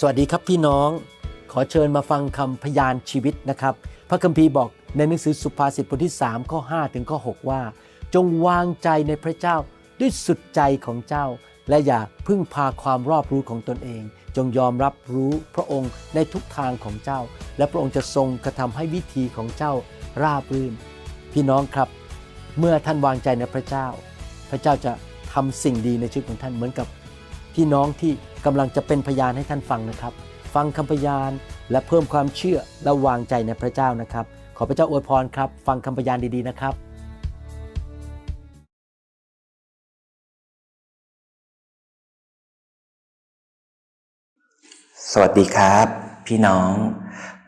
สวัสดีครับพี่น้อง ขอเชิญมาฟังคำพยานชีวิตนะครับ พระคัมภีร์บอกในหนังสือสุภาษิตบทที่3ข้อ5ถึงข้อ6ว่า จงวางใจในพระเจ้าด้วยสุดใจของเจ้า และอย่าพึ่งพาความรอบรู้ของตนเอง จงยอมรับรู้พระองค์ในทุกทางของเจ้า และพระองค์จะทรงกระทำให้วิธีของเจ้าราบรื่น พี่น้องครับ เมื่อท่านวางใจในพระเจ้า พระเจ้าจะทำสิ่งดีในชีวิตของท่านเหมือนกับ พี่น้องที่กำลังจะเป็นพยานให้ท่านฟังนะครับ ฟังคำพยานและเพิ่มความเชื่อและวางใจในพระเจ้านะครับ ขอพระเจ้าอวยพรครับ ฟังคำพยานดีๆนะครับสวัสดีครับ พี่น้อง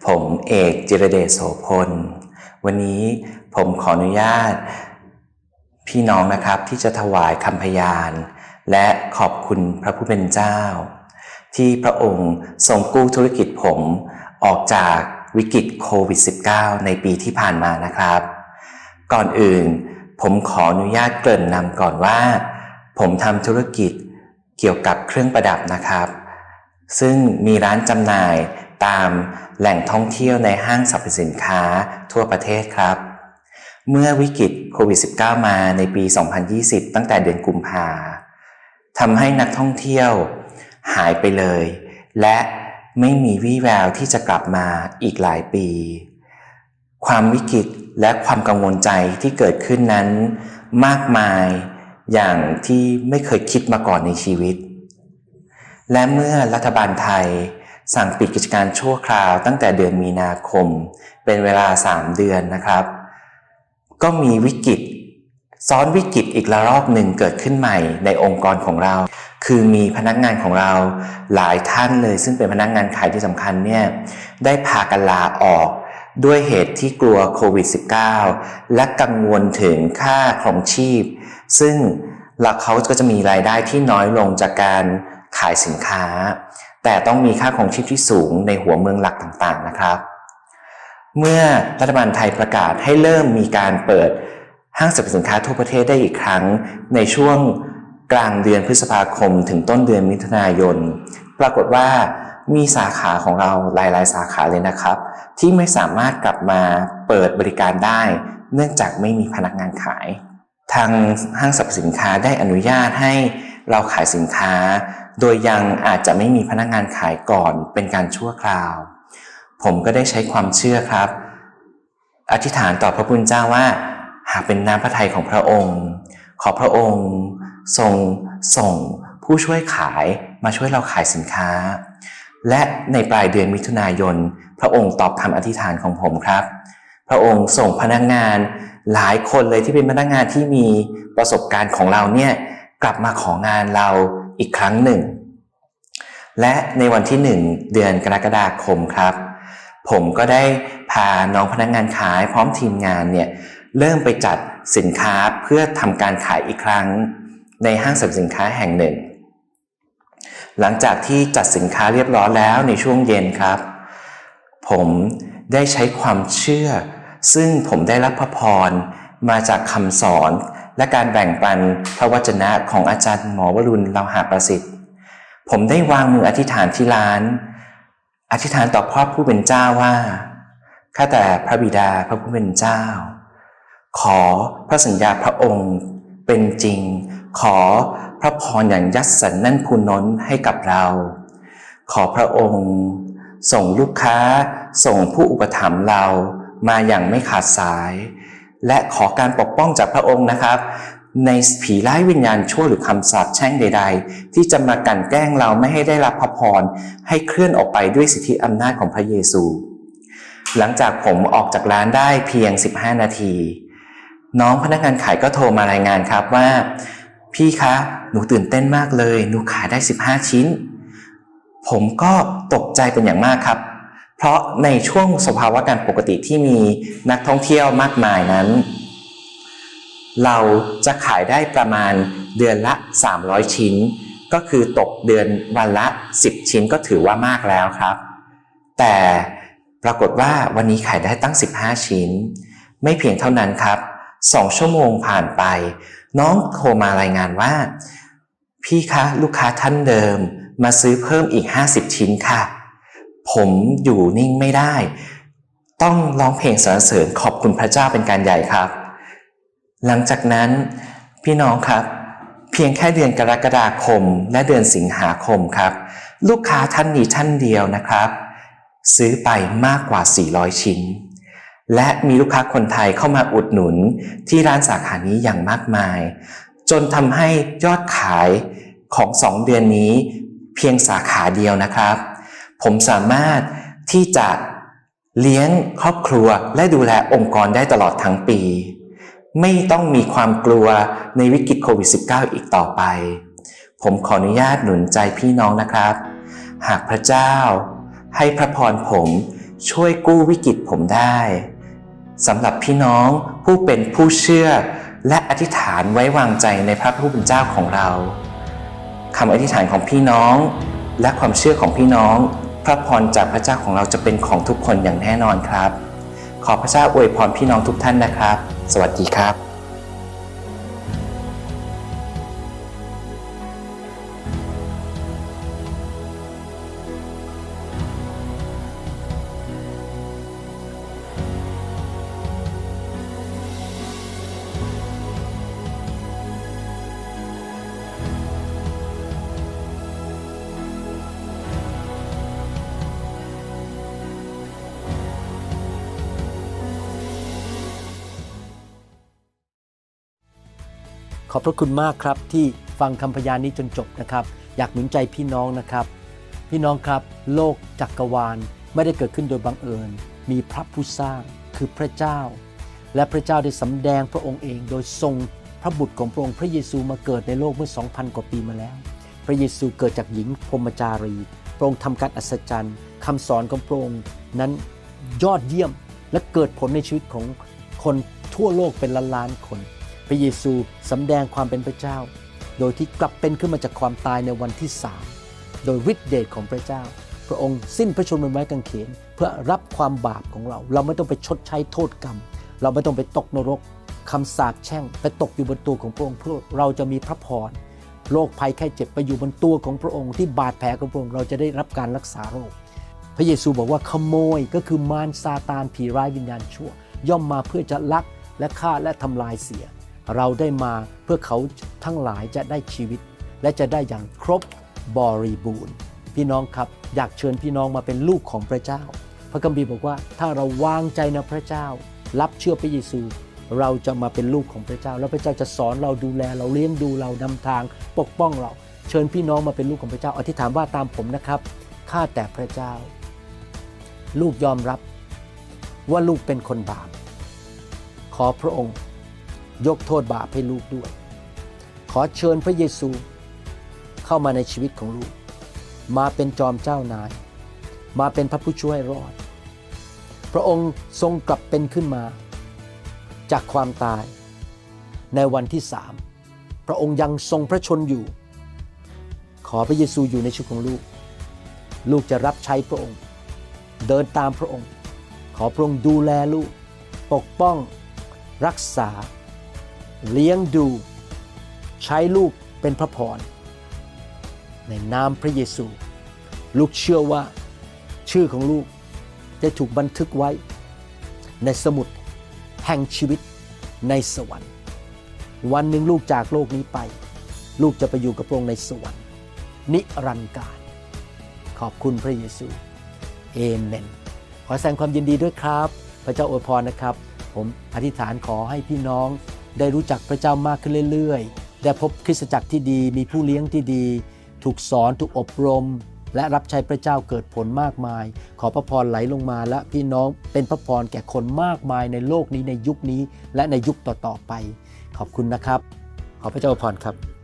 ผมเอกจิรเดชโสพล วันนี้ผมขออนุญาต พี่น้องนะครับที่จะถวายคำพยาน และขอบคุณพระผู้เป็นเจ้า ที่พระองค์ทรงกู้ธุรกิจผมออกจากวิกฤตโควิด -19 ในปีที่ผ่านมานะครับ ก่อนอื่นผมขออนุญาตเกริ่นนำก่อนว่า ผมทำธุรกิจเกี่ยวกับเครื่องประดับนะครับ ซึ่งมีร้านจำหน่ายตามแหล่งท่องเที่ยวในห้างสรรพสินค้าทั่วประเทศครับ เมื่อวิกฤตโควิด -19 มาในปี 2020 ตั้งแต่เดือนกุมภา ทำให้นักท่องเที่ยวหายไปเลย และไม่มีวี่แววที่จะกลับมาอีกหลายปี ความวิกฤตและความกังวลใจที่เกิดขึ้นนั้น มากมายอย่างที่ไม่เคยคิดมาก่อนในชีวิต และเมื่อรัฐบาลไทยสั่งปิดกิจการชั่วคราวตั้งแต่เดือนมีนาคม เป็นเวลา 3 เดือนนะครับ ก็มีวิกฤต ซ้อนวิกฤตอีกระลอกหนึ่งเกิดขึ้นใหม่ในองค์กรของเรา คือมีพนักงานของเราหลายท่านเลย ซึ่งเป็นพนักงานขายที่สำคัญเนี่ยได้พากันลาออกด้วยเหตุที่กลัวโควิด -19 และกังวลถึงค่าครองชีพ ซึ่งหลักเขาก็จะมีรายได้ที่น้อยลงจากการขายสินค้า แต่ต้องมีค่าครองชีพที่สูงในหัวเมืองหลักต่างๆนะครับ เมื่อรัฐบาลไทยประกาศให้เริ่มมีการเปิด ห้างสรรพสินค้าทั่วประเทศได้อีกครั้งในช่วงกลางเดือนพฤษภาคม ถึงต้นเดือนมิถุนายน ปรากฏว่ามีสาขาของเราหลาย ๆ สาขาเลยนะครับ ที่ไม่สามารถกลับมาเปิดบริการได้ เนื่องจากไม่มีพนักงานขาย ทางห้างสรรพสินค้าได้อนุญาตให้เราขายสินค้า โดยยังอาจจะไม่มีพนักงานขายก่อนเป็นการชั่วคราว ผมก็ได้ใช้ความเชื่อครับ อธิษฐานต่อพระพุทธเจ้าว่า หากเป็นน้ำพระทัยของพระองค์ ขอพระองค์ ทรงส่งผู้ช่วยขายมาช่วยเราขายสินค้า และในปลายเดือนมิถุนายน พระองค์ตอบคำอธิษฐานของผมครับ พระองค์ส่งพนักงานหลายคนเลยที่เป็นพนักงานที่มีประสบการณ์ของเราเนี่ยกลับมาของานเราอีกครั้งหนึ่ง และในวันที่หนึ่งเดือนกรกฎาคมครับ ผมก็ได้พาน้องพนักงานขายพร้อมทีมงานเนี่ย เริ่มไปจัดสินค้าเพื่อทำการขายอีกครั้ง ในห้างสรรพสินค้าแห่งหนึ่ง หลังจากที่จัดสินค้าเรียบร้อยแล้วในช่วงเย็นครับ ผมได้ใช้ความเชื่อ ซึ่งผมได้รับพระพรมาจากคำสอนและการแบ่งปันพระวจนะของอาจารย์หมอวรุณเลาหาประสิทธิ์ ผมได้วางมืออธิษฐานที่ร้าน อธิษฐานต่อพระผู้เป็นเจ้าว่าข้าแต่พระบิดาพระผู้เป็นเจ้า ขอพระสัญญาพระองค์เป็นจริง ขอพระพรอย่างยัดสันนั่นพูนน้นให้กับเรา ขอพระองค์ ส่งลูกค้าส่งผู้อุปถัมภ์เรามาอย่างไม่ขาดสาย และขอการปกป้องจากพระองค์นะครับ ในผีร้ายวิญญาณชั่วหรือคำสาปแช่งใด ๆ ที่จะมากั่นแกล้งเราไม่ให้ได้รับพระพรให้เคลื่อนออกไปด้วยสิทธิอำนาจของพระเยซู หลังจากผมออกจากร้านได้เพียง 15 นาที น้องพนักงานขายก็โทรมารายงานครับว่า พี่คะ หนูตื่นเต้นมากเลย หนูขายได้ 15 ชิ้น ผมก็ตกใจเป็นอย่างมากครับ เพราะในช่วงสภาวะการปกติที่มีนักท่องเที่ยวมากมายนั้น เราจะขายได้ประมาณเดือนละ 300 ชิ้น ก็คือตกเดือนวันละ 10 ชิ้นก็ถือว่ามากแล้วครับ แต่ปรากฏว่าวันนี้ขายได้ตั้ง 15 ชิ้น ไม่เพียงเท่านั้นครับ 2ชั่วโมงผ่านไป น้องโทรมารายงานว่า พี่คะลูกค้าท่านเดิมมาซื้อเพิ่มอีก 50 ชิ้นค่ะ ผมอยู่นิ่งไม่ได้ ต้องร้องเพลงสรรเสริญขอบคุณพระเจ้าเป็นการใหญ่ครับ หลังจากนั้น พี่น้องครับ เพียงแค่เดือนกรกฎาคมและเดือนสิงหาคมครับ ลูกค้าท่านนี้ท่านเดียวนะครับ ซื้อไปมากกว่า 400 ชิ้น และมีลูกค้าคนไทยเข้ามาอุดหนุนที่ร้านสาขานี้อย่างมากมาย จนทำให้ยอดขายของ 2 เดือนนี้ เพียงสาขาเดียวนะครับ ผมสามารถที่จะเลี้ยงครอบครัวและดูแลองค์กรได้ตลอดทั้งปี ไม่ต้องมีความกลัวในวิกฤตโควิด -19 อีกต่อไป ผมขออนุญาตหนุนใจพี่น้องนะครับ หากพระเจ้า ให้พระพรผมช่วยกู้วิกฤตผมได้ สำหรับพี่น้องผู้เป็นผู้เชื่อ และอธิษฐานไว้วางใจในพระผู้เป็นเจ้าของเราคำอธิษฐานของพี่น้อง และความเชื่อของพี่น้อง พระพรจากพระเจ้าของเราจะเป็นของทุกคนอย่างแน่นอนครับ ขอพระเจ้าอวยพรพี่น้องทุกท่านนะครับ สวัสดีครับ ขอบพระคุณมากครับที่ฟังคำพยานนี้จนจบนะครับ อยากหนุนใจพี่น้องนะครับ พี่น้องครับ โลกจักรวาลไม่ได้เกิดขึ้นโดยบังเอิญ มีพระผู้สร้างคือพระเจ้า และพระเจ้าได้สำแดงพระองค์เอง โดยทรงพระบุตรของพระองค์พระเยซูมาเกิดในโลกเมื่อ 2,000 กว่าปีมาแล้ว พระเยซูเกิดจากหญิงพรหมจารีพระองค์ทำการอัศจรรย์คำสอนของพระองค์นั้นยอดเยี่ยมและเกิดผลในชีวิตของคนทั่วโลกเป็นล้านล้านๆคน พระเยซูสำแดงความเป็นพระเจ้า โดยที่กลับเป็นขึ้นมาจากความตายในวันที่สามโดยฤทธิเดชของพระเจ้า พระองค์สิ้นพระชนม์บนไม้กางเขน เพื่อรับความบาปของเรา เราไม่ต้องไปชดใช้โทษกรรม เราไม่ต้องไปตกนรกคำสาปแช่งไปตกอยู่บนตัวของพระองค์เพื่อเราจะมีพระพรโรคภัยไข้เจ็บไปอยู่บนตัวของพระองค์ที่บาดแผลของพระองค์เราจะได้รับการรักษาโรค พระเยซูบอกว่าขโมยก็คือมารซาตานผีร้ายวิญญาณชั่ว ย่อมมาเพื่อจะลักและฆ่าและทำลายเสีย เราได้มาเพื่อเขาทั้งหลายจะได้ชีวิต และจะได้อย่างครบบริบูรณ์ พี่น้องครับอยากเชิญพี่น้องมาเป็นลูกของพระเจ้า พระคัมภีร์บอกว่าถ้าเราวางใจในพระเจ้า รับเชื่อพระเยซู เราจะมาเป็นลูกของพระเจ้า แล้วพระเจ้าจะสอนเราดูแล เราเลี้ยงดูเรานำทาง ปกป้องเรา เชิญพี่น้องมาเป็นลูกของพระเจ้า อธิษฐานว่าตามผมนะครับข้าแต่พระเจ้า ลูกยอมรับว่าลูกเป็นคนบาปขอพระองค์ ยกโทษบาปให้ลูกด้วย ขอเชิญพระเยซูเข้ามาในชีวิตของลูก มาเป็นจอมเจ้านาย มาเป็นพระผู้ช่วยรอด พระองค์ทรงกลับเป็นขึ้นมา จากความตาย ในวันที่สามพระองค์ยังทรงพระชนอยู่ ขอพระเยซูอยู่ในชีวิตของลูก ลูกจะรับใช้พระองค์ เดินตามพระองค์ ขอพระองค์ดูแลลูก ปกป้องรักษา เลี้ยงดู ใช้ลูกเป็นพระพร ในนามพระเยซู ลูกเชื่อว่า ชื่อของลูกได้ถูกบันทึกไว้ ในสมุดแห่งชีวิตในสวรรค์ วันหนึ่งลูกจากโลกนี้ไป ลูกจะไปอยู่กับพระองค์ในสวรรค์ นิรันดร์การ ขอบคุณพระเยซูเอเมนขอแสดงความยินดีด้วยครับ พระเจ้าอวยพรนะครับ ผมอธิษฐานขอให้พี่น้อง ได้รู้จักพระเจ้ามากขึ้นเรื่อยๆ ได้พบคริสตจักรที่ดี มีผู้เลี้ยงที่ดี ถูกสอน ถูกอบรม และรับใช้พระเจ้าเกิดผลมากมาย ขอพระพรไหลลงมาและพี่น้องเป็นพระพรแก่คนมากมายในโลกนี้ในยุคนี้ และในยุคต่อๆไป ขอบคุณนะครับ ขอพระเจ้าอวยพรครับ